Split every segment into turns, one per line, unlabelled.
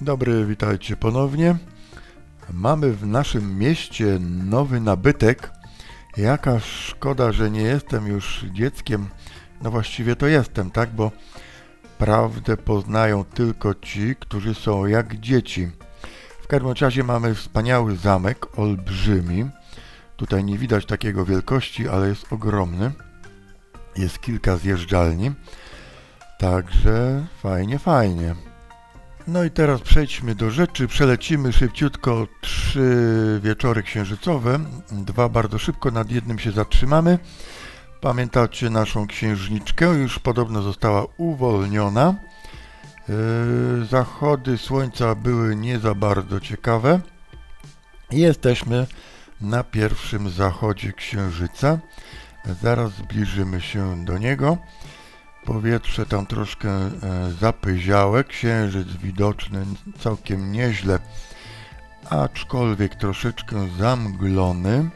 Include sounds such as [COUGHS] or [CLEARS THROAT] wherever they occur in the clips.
Dobry, witajcie ponownie. Mamy w naszym mieście nowy nabytek. Jaka szkoda, że nie jestem już dzieckiem. No właściwie to jestem, tak? Bo prawdę poznają tylko ci, którzy są jak dzieci. W każdym razie mamy wspaniały zamek, olbrzymi. Tutaj nie widać takiego wielkości, ale jest ogromny. Jest kilka zjeżdżalni. Także fajnie, fajnie. No i teraz przejdźmy do rzeczy. Przelecimy szybciutko trzy wieczory księżycowe. Dwa bardzo szybko, nad jednym się zatrzymamy. Pamiętacie naszą księżniczkę, już podobno została uwolniona. Yy, Zachody słońca były nie za bardzo ciekawe. Jesteśmy na pierwszym zachodzie księżyca. Zaraz zbliżymy się do niego. Powietrze tam troszkę e, zapyziałe, księżyc widoczny całkiem nieźle, aczkolwiek troszeczkę zamglony.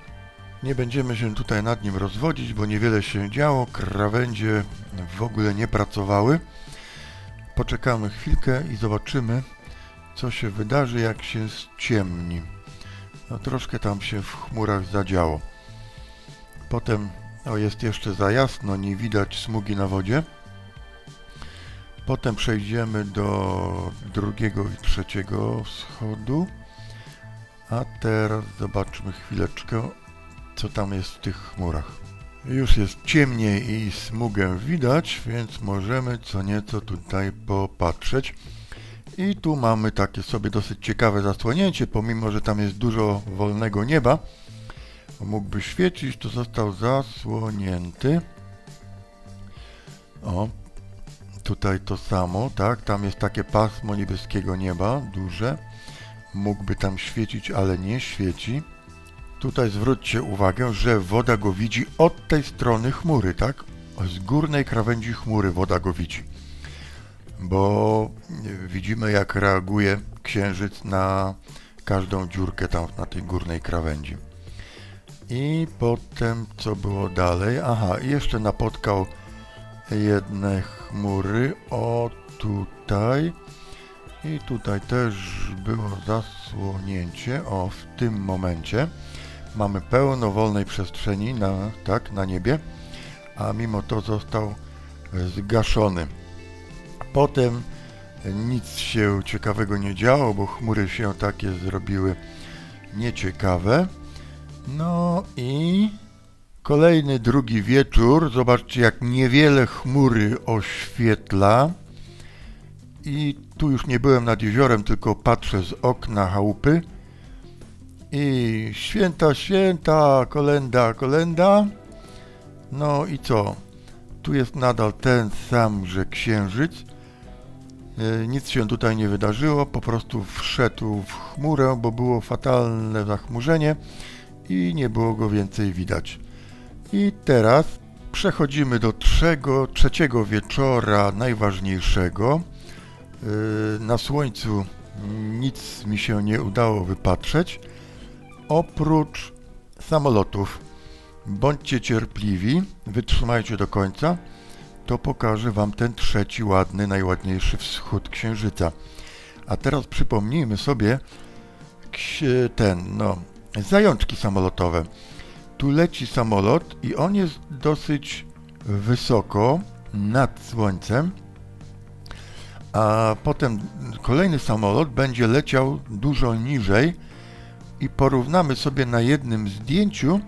Nie będziemy się tutaj nad nim rozwodzić, bo niewiele się działo, krawędzie w ogóle nie pracowały. Poczekamy chwilkę i zobaczymy, co się wydarzy, jak się ściemni. No troszkę tam się w chmurach zadziało. Potem, o jest jeszcze za jasno, nie widać smugi na wodzie. Potem przejdziemy do drugiego i trzeciego wschodu. A teraz zobaczmy chwileczkę, co tam jest w tych chmurach. Już jest ciemniej i smugę widać, więc możemy co nieco tutaj popatrzeć. I tu mamy takie sobie dosyć ciekawe zasłonięcie, pomimo że tam jest dużo wolnego nieba. Mógłby świecić, to został zasłonięty. Tutaj to samo, tak? Tam jest takie pasmo niebieskiego nieba, duże. Mógłby tam świecić, ale nie świeci. Tutaj zwróćcie uwagę, że woda go widzi od tej strony chmury, tak? Z górnej krawędzi chmury woda go widzi. Bo widzimy, jak reaguje księżyc na każdą dziurkę tam na tej górnej krawędzi. I potem, co było dalej? Aha, jeszcze napotkał jedne chmury. O, tutaj. I tutaj też było zasłonięcie. O, w tym momencie mamy pełno wolnej przestrzeni na, tak, na niebie, a mimo to został zgaszony. Potem nic się ciekawego nie działo, bo chmury się takie zrobiły nieciekawe. No i Kolejny drugi wieczór. Zobaczcie, jak niewiele chmury oświetla. I tu już nie byłem nad jeziorem, tylko patrzę z okna chałupy. I święta, święta, kolenda, kolenda. No i co? Tu jest nadal ten sam, że księżyc. E, Nic się tutaj nie wydarzyło, po prostu wszedł w chmurę, bo było fatalne zachmurzenie i nie było go więcej widać. I teraz przechodzimy do trzego, trzeciego wieczora, najważniejszego. Yy, Na słońcu nic mi się nie udało wypatrzeć, oprócz samolotów. Bądźcie cierpliwi, wytrzymajcie do końca, to pokażę Wam ten trzeci ładny, najładniejszy wschód księżyca. A teraz przypomnijmy sobie ten, no, zajączki samolotowe tu leci samolot i on jest dosyć wysoko nad słońcem, a potem kolejny samolot będzie leciał dużo niżej i porównamy sobie na jednym zdjęciu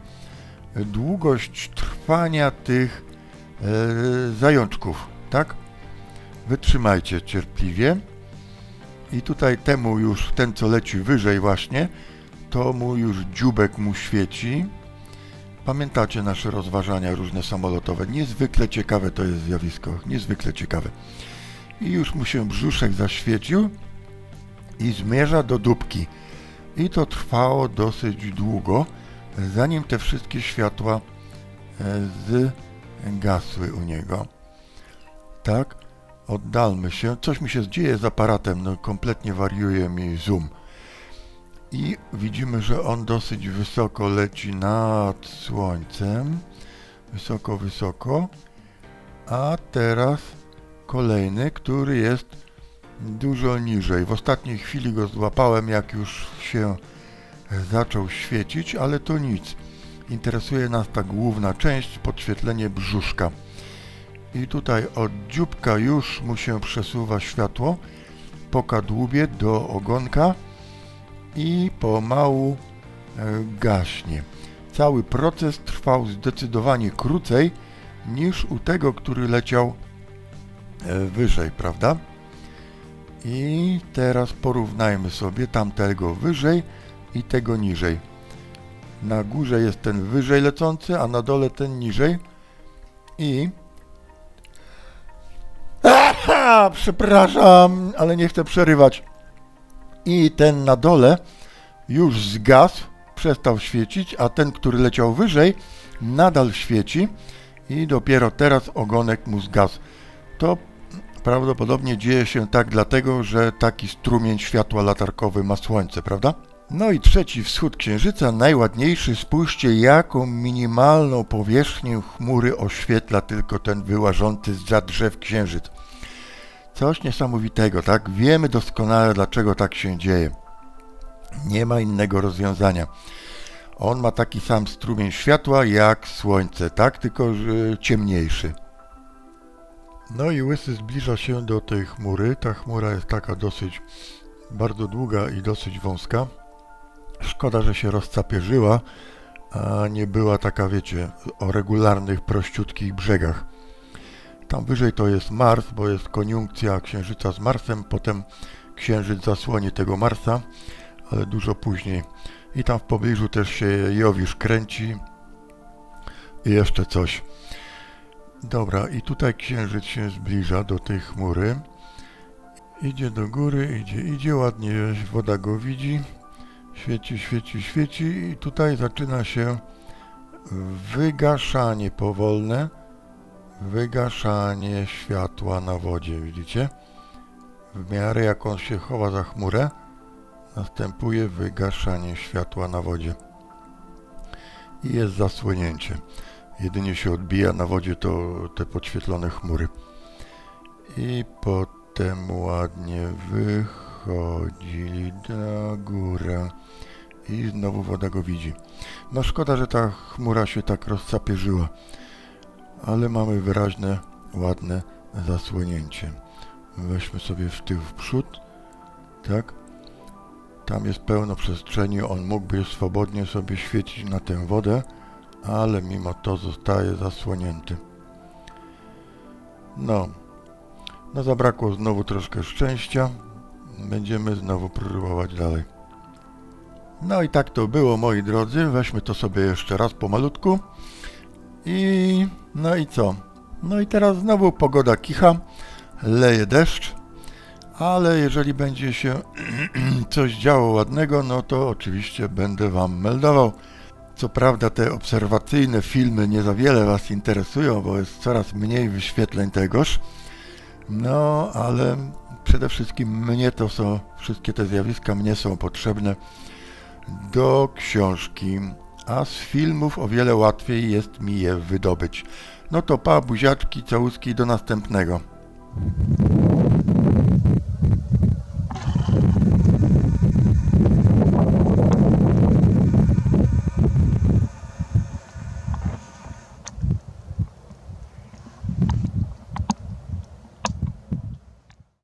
długość trwania tych e, zajączków, tak? Wytrzymajcie cierpliwie. I tutaj temu już, ten co leci wyżej właśnie, to mu już dziubek mu świeci, Pamiętacie nasze rozważania różne samolotowe. Niezwykle ciekawe to jest zjawisko. Niezwykle ciekawe. I już mu się brzuszek zaświecił i zmierza do dupki. I to trwało dosyć długo, zanim te wszystkie światła e, zgasły u niego. Tak, oddalmy się. Coś mi się dzieje z aparatem, no kompletnie wariuje mi zoom i widzimy, że on dosyć wysoko leci nad słońcem. Wysoko, wysoko. A teraz kolejny, który jest dużo niżej. W ostatniej chwili go złapałem, jak już się zaczął świecić, ale to nic. Interesuje nas ta główna część, podświetlenie brzuszka. I tutaj od dzióbka już mu się przesuwa światło po kadłubie do ogonka i pomału e, gaśnie. Cały proces trwał zdecydowanie krócej niż u tego, który leciał e, wyżej, prawda? I teraz porównajmy sobie tamtego wyżej i tego niżej. Na górze jest ten wyżej lecący, a na dole ten niżej. I. Aha, [COUGHS] przepraszam, ale nie chcę przerywać. I ten na dole już zgasł, przestał świecić, a ten, który leciał wyżej, nadal świeci i dopiero teraz ogonek mu zgasł. To prawdopodobnie dzieje się tak dlatego, że taki strumień światła latarkowy ma słońce, prawda? No i trzeci wschód księżyca, najładniejszy. Spójrzcie, jaką minimalną powierzchnię chmury oświetla tylko ten wyłażący z drzew księżyc. Coś niesamowitego, tak? Wiemy doskonale, dlaczego tak się dzieje. Nie ma innego rozwiązania. On ma taki sam strumień światła jak słońce, tak? Tylko ciemniejszy. No i łysy zbliża się do tej chmury. Ta chmura jest taka dosyć bardzo długa i dosyć wąska. Szkoda, że się rozcapierzyła, a nie była taka, wiecie, o regularnych, prościutkich brzegach. Tam wyżej to jest Mars, bo jest koniunkcja Księżyca z Marsem, potem Księżyc zasłoni tego Marsa, ale dużo później. I tam w pobliżu też się Jowisz kręci i jeszcze coś. Dobra, i tutaj Księżyc się zbliża do tej chmury. Idzie do góry, idzie, idzie, ładnie woda go widzi. Świeci, świeci, świeci i tutaj zaczyna się wygaszanie powolne. Wygaszanie światła na wodzie, widzicie? W miarę jak on się chowa za chmurę, następuje wygaszanie światła na wodzie. I jest zasłonięcie. Jedynie się odbija na wodzie to te podświetlone chmury. I potem ładnie wychodzi na górę i znowu woda go widzi. No szkoda, że ta chmura się tak rozcapierzyła, ale mamy wyraźne, ładne zasłonięcie. Weźmy sobie w tył w przód, tak? Tam jest pełno przestrzeni, on mógłby swobodnie sobie świecić na tę wodę, ale mimo to zostaje zasłonięty. No, no zabrakło znowu troszkę szczęścia. Będziemy znowu próbować dalej. No i tak to było, moi drodzy. Weźmy to sobie jeszcze raz pomalutku. I no i co? No i teraz znowu pogoda kicha, leje deszcz, ale jeżeli będzie się [CLEARS THROAT] coś działo ładnego, no to oczywiście będę Wam meldował. Co prawda te obserwacyjne filmy nie za wiele Was interesują, bo jest coraz mniej wyświetleń tegoż. No, ale przede wszystkim mnie to są, wszystkie te zjawiska mnie są potrzebne do książki, a z filmów o wiele łatwiej jest mi je wydobyć. No to pa, buziaczki, całuski, do następnego.